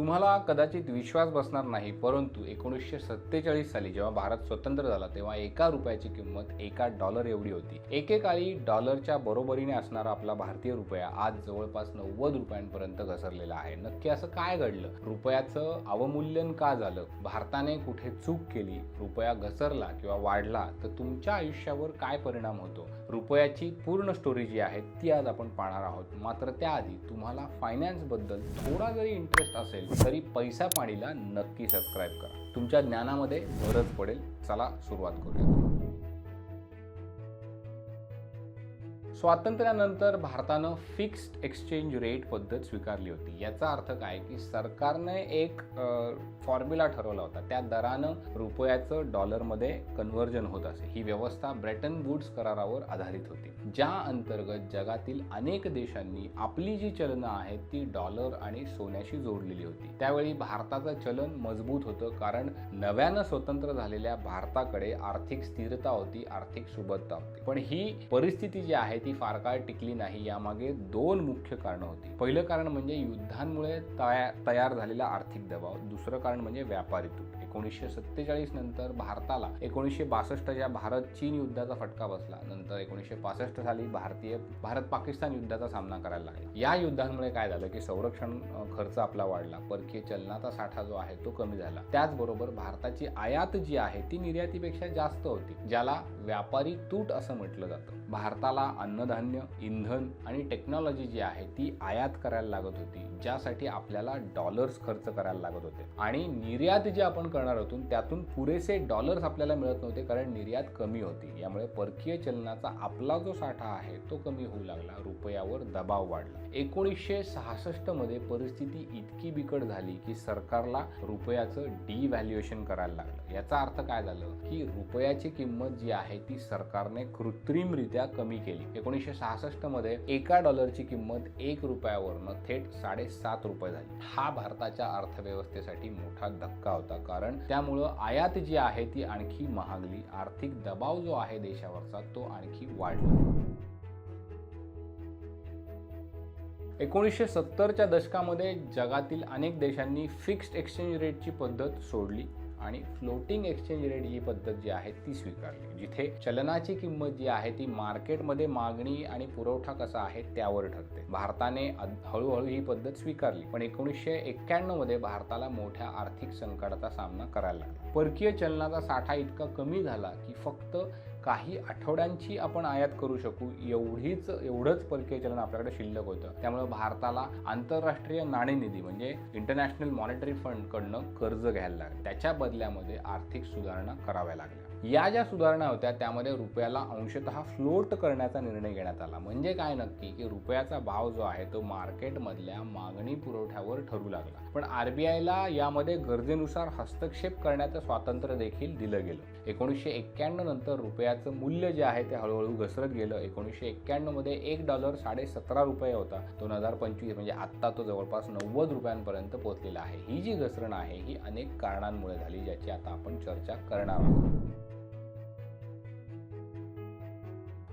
तुम्हाला कदाचित विश्वास बसणार नाही परंतु एकोणीसशे सत्तेचाळीस साली जेव्हा भारत स्वतंत्र झाला तेव्हा एका रुपयाची किंमत एका डॉलर एवढी होती. एकेकाळी डॉलरच्या बरोबरीने असणारा आपला भारतीय रुपया आज जवळपास नव्वद रुपयांपर्यंत घसरलेला आहे. नक्की असं काय घडलं? रुपयाचं अवमूल्यन का झालं? भारताने कुठे चूक केली? रुपया घसरला किंवा वाढला तर तुमच्या आयुष्यावर काय परिणाम होतो? रुपयाची पूर्ण स्टोरी जी आहे ती आज आपण पाहणार आहोत. मात्र त्याआधी तुम्हाला फायनान्सबद्दल थोडा जरी इंटरेस्ट असेल तरी पैसा पाणीला नक्की सबस्क्राईब करा. तुमच्या ज्ञानामध्ये भरच पडेल चला सुरुवात करूया. स्वातंत्र्यानंतर भारतानं फिक्स्ड एक्सचेंज रेट पद्धत स्वीकारली होती. याचा अर्थ काय? की सरकारने एक फॉर्म्युला ठरवला होता. त्या दरानं रुपयाचं डॉलरमध्ये कन्व्हर्जन होत असे. ही व्यवस्था ब्रेटन वुड्स करारावर आधारित होती. ज्या अंतर्गत जगातील अनेक देशांनी आपली जी चलनं आहेत ती डॉलर आणि सोन्याशी जोडलेली होती. त्यावेळी भारताचं चलन मजबूत होतं कारण नव्यानं स्वतंत्र झालेल्या भारताकडे आर्थिक स्थिरता होती आर्थिक सुबत्ता होती. पण ही परिस्थिती जी आहे ती फार काळ टिकली नाही. यामागे दोन मुख्य कारणं होती. पहिलं कारण म्हणजे युद्धांमुळे तया तयार झालेला आर्थिक दबाव. दुसरं कारण म्हणजे व्यापारी तूट एकोणीसशे सत्तेचाळीस नंतर भारताला एकोणीसशे बासष्टच्या भारत चीन युद्धाचा फटका बसला. नंतर एकोणीसशे पासष्ट साली भारतीय भारत पाकिस्तान युद्धाचा सामना करायला लागला. या युद्धांमुळे काय झालं की संरक्षण खर्च आपला वाढला. परकीय चलनाचा साठा जो आहे तो कमी झाला. त्याचबरोबर भारताची आयात जी आहे ती निर्यातीपेक्षा जास्त होती ज्याला व्यापारी तूट असं म्हटलं जातं. भारताला अन्न अन्नधान्य इंधन आणि टेक्नॉलॉजी जी आहे ती आयात करायला लागत होती ज्यासाठी आपल्याला डॉलर्स खर्च करायला लागत होते. आणि निर्यात जी आपण करणार होतो त्यातून पुरेसे डॉलर्स आपल्याला मिळत नव्हते कारण निर्यात कमी होती. यामुळे परकीय चलनाचा आपला जो साठा आहे तो कमी होऊ लागला. रुपयावर दबाव वाढला. एकोणीसशे सहासष्टमध्ये परिस्थिती इतकी बिकट झाली की सरकारला रुपयाचं डिव्हॅल्युएशन करायला लागलं. याचा अर्थ काय झालं? की रुपयाची किंमत जी आहे ती सरकारने कृत्रिमरित्या कमी केली. एकोणीसशे सहासष्टमध्ये एका डॉलरची किंमत एक रुपयावरनं थेट साडेसात रुपये झाली. हा भारताच्या अर्थव्यवस्थेसाठी मोठा धक्का होता कारण त्यामुळं आयात जी आहे ती आणखी महागली. आर्थिक दबाव जो आहे देशावरचा तो आणखी वाढला. एकोणीसशे सत्तरच्या दशकामध्ये जगातील अनेक देशांनी फिक्स्ड एक्सचेंज रेटची पद्धत सोडली. आणि फ्लोटिंग एक्सचेंज रेट ही पद्धत जी आहे ती स्वीकारली. जिथे चलनाची किंमत जी आहे ती मार्केटमध्ये मागणी आणि पुरवठा कसा आहे त्यावर ठरते. भारताने हळूहळू ही पद्धत स्वीकारली पण एकोणीसशे एक्क्याण्णवमध्ये भारताला मोठ्या आर्थिक संकटाचा सामना करायला लागला. परकीय चलनाचा साठा इतका कमी झाला की फक्त काही आठवड्यांची आपण आयात करू शकू. एवढीच एवढंच परकीय चलन आपल्याकडे शिल्लक होतं. त्यामुळे भारताला आंतरराष्ट्रीय नाणेनिधी म्हणजे इंटरनॅशनल मॉनिटरी फंड कडनं कर्ज घ्यायला लागलं. त्याच्या बदल्यामध्ये आर्थिक सुधारणा कराव्या लागल्या. या ज्या सुधारणा होत्या त्यामध्ये रुपयाला अंशतः फ्लोट करण्याचा निर्णय घेण्यात आला. म्हणजे काय नक्की? की रुपयाचा भाव जो आहे तो मार्केटमधल्या मागणी पुरवठ्यावर ठरू लागला. पण आरबीआयला यामध्ये गरजेनुसार हस्तक्षेप करण्याचं स्वातंत्र्य देखील दिलं गेलं. एकोणीसशे एक्क्याण्णव नंतर रुपयाचं मूल्य जे आहे ते हळूहळू घसरत गेलं. एकोणीसशे एक्क्याण्णवमध्ये एक डॉलर साडे सतरा रुपये होता. दोन हजार पंचवीस म्हणजे आत्ता तो जवळपास नव्वद रुपयांपर्यंत पोहोचलेला आहे. ही जी घसरण आहे ही अनेक कारणांमुळे झाली ज्याची आता आपण चर्चा करणार आहोत.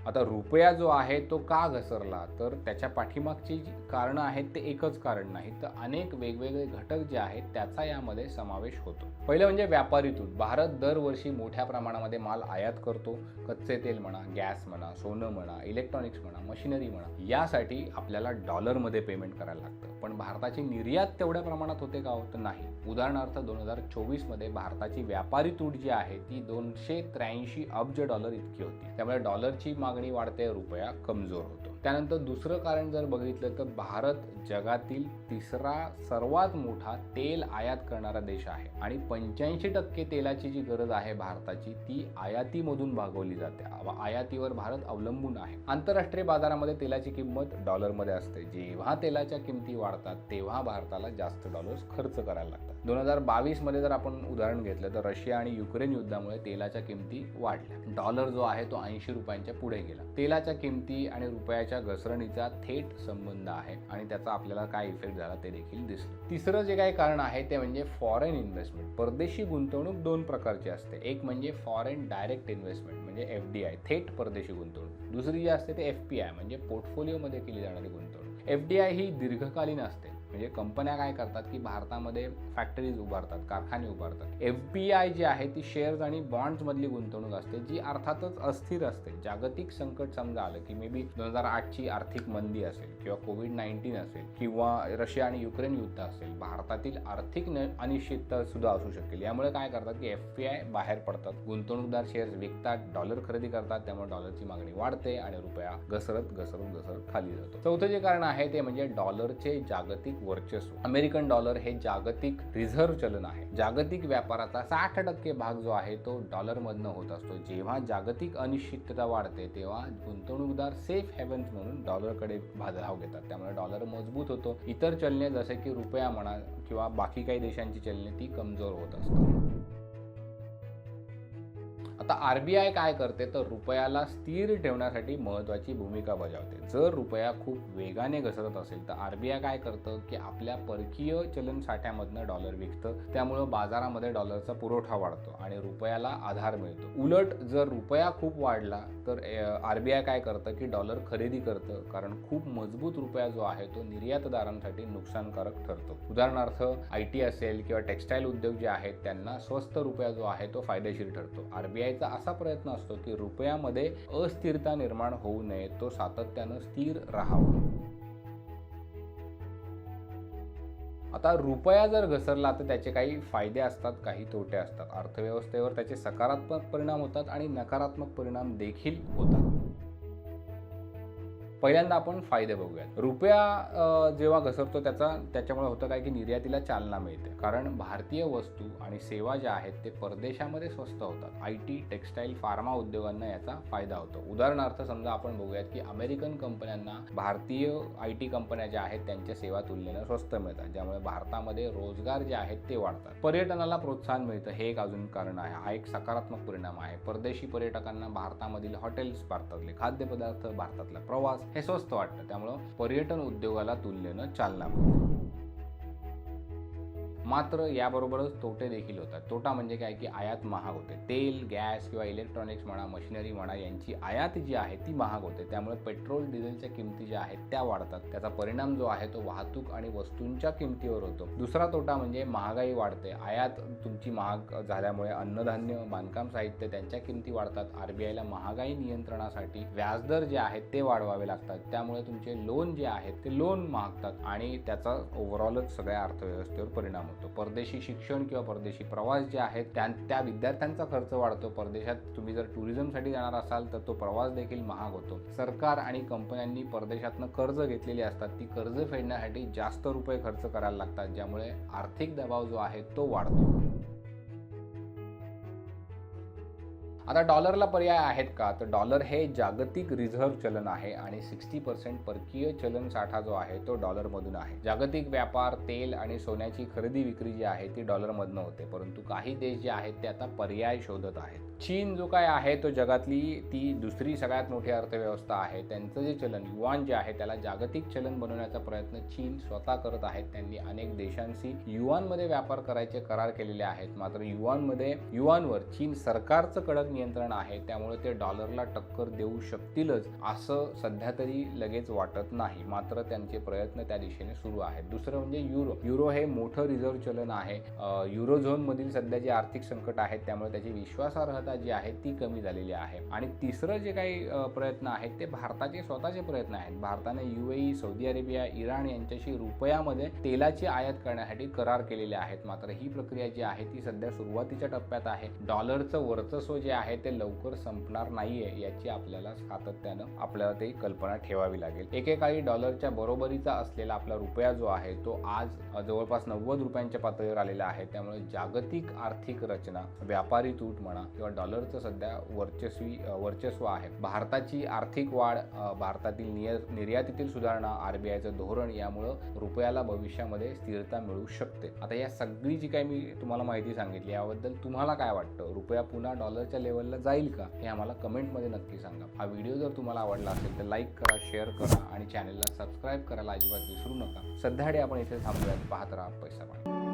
आता रुपया जो आहे तो का घसरला? तर त्याच्या पाठीमागची जी कारणं आहेत ते एकच कारण नाही तर अनेक वेगवेगळे घटक जे आहेत त्याचा यामध्ये समावेश होतो. पहिलं म्हणजे व्यापारी तूट भारत दरवर्षी मोठ्या प्रमाणामध्ये माल आयात करतो. कच्चे तेल म्हणा गॅस म्हणा सोनं म्हणा इलेक्ट्रॉनिक्स म्हणा मशिनरी म्हणा यासाठी आपल्याला डॉलरमध्ये पेमेंट करायला लागतं. पण भारताची निर्यात तेवढ्या प्रमाणात होते का होतं नाही? उदाहरणार्थ दोन हजार चोवीसमध्ये भारताची व्यापारी तूट जी आहे ती दोनशे त्र्याऐंशी अब्ज डॉलर इतकी होती. त्यामुळे डॉलरची मागणी वाढते रुपया कमजोर होतो. त्यानंतर दुसरं कारण जर बघितलं तर भारत जगातील तिसरा सर्वात मोठा तेल आयात करणारा देश आहे. आणि पंच्याऐंशी टक्के तेलाची जी गरज आहे भारताची ती आयातीमधून भागवली जाते. आयातीवर भारत अवलंबून आहे. आंतरराष्ट्रीय बाजारामध्ये तेलाची किंमत डॉलरमध्ये असते. जेव्हा तेलाच्या किमती वाढतात तेव्हा भारताला जास्त डॉलर्स खर्च करायला लागतात. दोन हजार बावीसमध्ये जर आपण उदाहरण घेतलं तर रशिया आणि युक्रेन युद्धामुळे तेलाच्या किमती वाढल्या. डॉलर जो आहे तो ऐंशी रुपयांच्या पुढे गेला. तेलाच्या किमती आणि रुपयाच्या घसरणीचा थेट संबंध आहे आणि त्याचा आपल्याला काय इफेक्ट झाला ते देखील दिसलं. तिसरं जे काही कारण आहे ते म्हणजे फॉरेन इन्व्हेस्टमेंट परदेशी गुंतवणूक दोन प्रकारची असते. एक म्हणजे फॉरेन डायरेक्ट इन्व्हेस्टमेंट म्हणजे एफ डी आय थेट परदेशी गुंतवणूक. दुसरी जी असते ते एफ पी आय म्हणजे पोर्टफोलिओमध्ये केली जाणारी गुंतवणूक. एफ डी आय ही दीर्घकालीन असते. म्हणजे कंपन्या काय करतात की भारतामध्ये फॅक्टरीज उभारतात कारखाने उभारतात. एफ पी आय जी आहे ती शेअर्स आणि बॉन्ड्समधली गुंतवणूक असते जी अर्थातच अस्थिर असते. जागतिक संकट समजा आलं की मे बी दोन हजार आठची आर्थिक मंदी असेल किंवा कोविड नाईन्टीन असेल किंवा रशिया आणि युक्रेन युद्ध असेल भारतातील आर्थिक न- अनिश्चितता सुद्धा असू शकेल. यामुळे काय करतात की एफ पी आय बाहेर पडतात. गुंतवणूकदार शेअर्स विकतात डॉलर खरेदी करतात त्यामुळे डॉलरची मागणी वाढते आणि रुपया घसरत घसरत घसरत खाली जातो. चौथं जे कारण आहे ते म्हणजे डॉलरचे जागतिक वर्चस्व. अमेरिकन डॉलर हे जागतिक रिझर्व्ह चलन आहे. जागतिक व्यापाराचा साठ टक्के भाग जो आहे तो डॉलरमधनं होत असतो. जेव्हा जागतिक अनिश्चितता वाढते तेव्हा गुंतवणूकदार सेफ हेवन म्हणून डॉलरकडे भा- धाव घेतात. त्यामुळे डॉलर मजबूत होतो. इतर चलने जसे की रुपया म्हणा किंवा बाकी काही देशांची चलने ती कमजोर होत असतात. आता आर बी आय काय करते तर रुपयाला स्थिर ठेवण्यासाठी महत्त्वाची भूमिका बजावते. जर रुपया खूप वेगाने घसरत असेल तर आर बी आय काय करतं की आपल्या परकीय चलन साठ्यामधनं डॉलर विकतं त्यामुळं बाजारामध्ये डॉलरचा पुरवठा वाढतो आणि रुपयाला आधार मिळतो. उलट जर रुपया खूप वाढला तर आर बी आय काय करतं की डॉलर खरेदी करतं कारण खूप मजबूत रुपया जो आहे तो निर्यातदारांसाठी नुकसानकारक ठरतो. उदाहरणार्थ आय टी असेल किंवा टेक्स्टाईल उद्योग जे आहेत त्यांना स्वस्त रुपया जो आहे तो फायदेशीर ठरतो. आर बी आय आयचा असा प्रयत्न असतो की रुपयामध्ये अस्थिरता निर्माण होऊ नये तो सातत्यानं स्थिर राहावा. आता रुपया जर घसरला तर त्याचे काही फायदे असतात काही तोटे असतात. अर्थव्यवस्थेवर त्याचे सकारात्मक परिणाम होतात आणि नकारात्मक परिणाम देखील होतात. पहिल्यांदा आपण फायदे बघूयात. रुपया जेव्हा घसरतो त्याचा त्याच्यामुळे होतं काय की निर्यातीला चालना मिळते. कारण भारतीय वस्तू आणि सेवा ज्या आहेत ते परदेशामध्ये स्वस्त होतात. आय टी टेक्स्टाईल फार्मा उद्योगांना याचा फायदा होतो. उदाहरणार्थ समजा आपण बघूयात की अमेरिकन कंपन्यांना भारतीय आय टी कंपन्या ज्या आहेत त्यांच्या सेवा तुलनेनं स्वस्त मिळतात. ज्यामुळे भारतामध्ये रोजगार जे आहेत ते वाढतात. पर्यटनाला प्रोत्साहन मिळतं. हे एक अजून कारण आहे. हा एक सकारात्मक परिणाम आहे. परदेशी पर्यटकांना भारतामधील हॉटेल्स भारतातले खाद्यपदार्थ भारतातला प्रवास हे स्वस्त वाटतं. त्यामुळं पर्यटन उद्योगाला तुलनेनं चालना मिळते. मात्र याबरोबरच तोटे देखील होतात. तोटा म्हणजे काय? की आयात महाग होते. तेल गॅस किंवा इलेक्ट्रॉनिक्स म्हणा मशिनरी म्हणा यांची आयात जी आहे ती महाग होते. त्यामुळे पेट्रोल डिझेलच्या किमती ज्या आहेत त्या वाढतात. त्याचा परिणाम जो आहे तो वाहतूक आणि वस्तूंच्या किमतीवर होतो. दुसरा तोटा म्हणजे महागाई वाढते. आयात तुमची महाग झाल्यामुळे अन्नधान्य बांधकाम साहित्य त्यांच्या किमती वाढतात. आर बी आयला महागाई नियंत्रणासाठी व्याजदर जे आहेत ते वाढवावे लागतात. त्यामुळे तुमचे लोन जे आहेत ते लोन मागतात आणि त्याचा ओव्हरऑलच सगळ्या अर्थव्यवस्थेवर परिणाम होतो. परदेशी शिक्षण किंवा परदेशी प्रवास जे आहेत त्या त्या विद्यार्थ्यांचा खर्च वाढतो. परदेशात तुम्ही जर टुरिझमसाठी जाणार असाल तर तो प्रवास देखील महाग होतो. सरकार आणि कंपन्यांनी परदेशातनं कर्ज घेतलेली असतात. ती कर्ज फेडण्यासाठी जास्त रुपये खर्च करायला लागतात ज्यामुळे आर्थिक दबाव जो आहे तो वाढतो. आता डॉलरला पर्याय आहेत का? तर डॉलर हे जागतिक रिझर्व्ह चलन आहे आणि सिक्स्टी पर्सेंट परकीय चलन साठा जो आहे तो डॉलरमधून आहे. जागतिक व्यापार तेल आणि सोन्याची खरेदी विक्री जी आहे ती डॉलरमधनं होते. परंतु काही देश जे आहेत ते आता पर्याय शोधत आहेत. चीन जो काय आहे तो जगातली ती दुसरी सगळ्यात मोठी अर्थव्यवस्था आहे. त्यांचं जे चलन युवान जे आहे त्याला जागतिक चलन बनवण्याचा प्रयत्न चीन स्वतः करत आहेत. त्यांनी अनेक देशांशी युवानमध्ये व्यापार करायचे करार केलेले आहेत. मात्र युवानमध्ये युवानवर चीन सरकारचं कडक नियंत्रण आहे त्यामुळे ते डॉलरला टक्कर देऊ शकतीलच असं सध्या तरी लगेच वाटत नाही. मात्र त्यांचे प्रयत्न त्या दिशेने सुरू आहेत. दुसरं म्हणजे युरो. युरो हे मोठं रिझर्व्ह चलन आहे. अ, युरो झोनमधील सध्या जे आर्थिक संकट आहेत त्यामुळे त्याची विश्वासार्हता जी आहे ती कमी झालेली आहे. आणि तिसरं जे काही प्रयत्न आहेत ते भारताचे स्वतःचे प्रयत्न आहेत. भारताने युएई सौदी अरेबिया इराण यांच्याशी रुपयामध्ये तेलाची आयात करण्यासाठी करार केलेले आहेत. मात्र ही प्रक्रिया जी आहे ती सध्या सुरुवातीच्या टप्प्यात आहे. डॉलरचं वर्चस्व जे आहे ते लवकर संपणार नाहीये याची आपल्याला सातत्यानं आपल्याला ते कल्पना ठेवावी लागेल. एकेकाळी डॉलरच्या बरोबरीचा असलेला आपला रुपया जो आहे तो आज जवळपास नव्वद रुपयांच्या पातळीवर आलेला आहे. त्यामुळे जागतिक आर्थिक रचना व्यापारी तूट म्हणा किंवा डॉलरचं सध्या वर्चस्वी वर्चस्व आहे. भारताची आर्थिक वाढ भारतातील निय निर्यातीतील सुधारणा आर बी आयचं धोरण यामुळं रुपयाला भविष्यामध्ये स्थिरता मिळू शकते. आता या सगळी जी काही मी तुम्हाला माहिती सांगितली याबद्दल तुम्हाला काय वाटतं? रुपया पुन्हा डॉलरच्या लेवल लेवलला जाईल का हे आम्हाला कमेंटमध्ये नक्की सांगा. हा व्हिडिओ जर तुम्हाला आवडला असेल तर लाईक करा शेअर करा आणि चॅनलला सबस्क्राईब करायला अजिबात विसरू नका. सध्या आपण इथे थांबूयात. पाहत राहा पैसा पाणी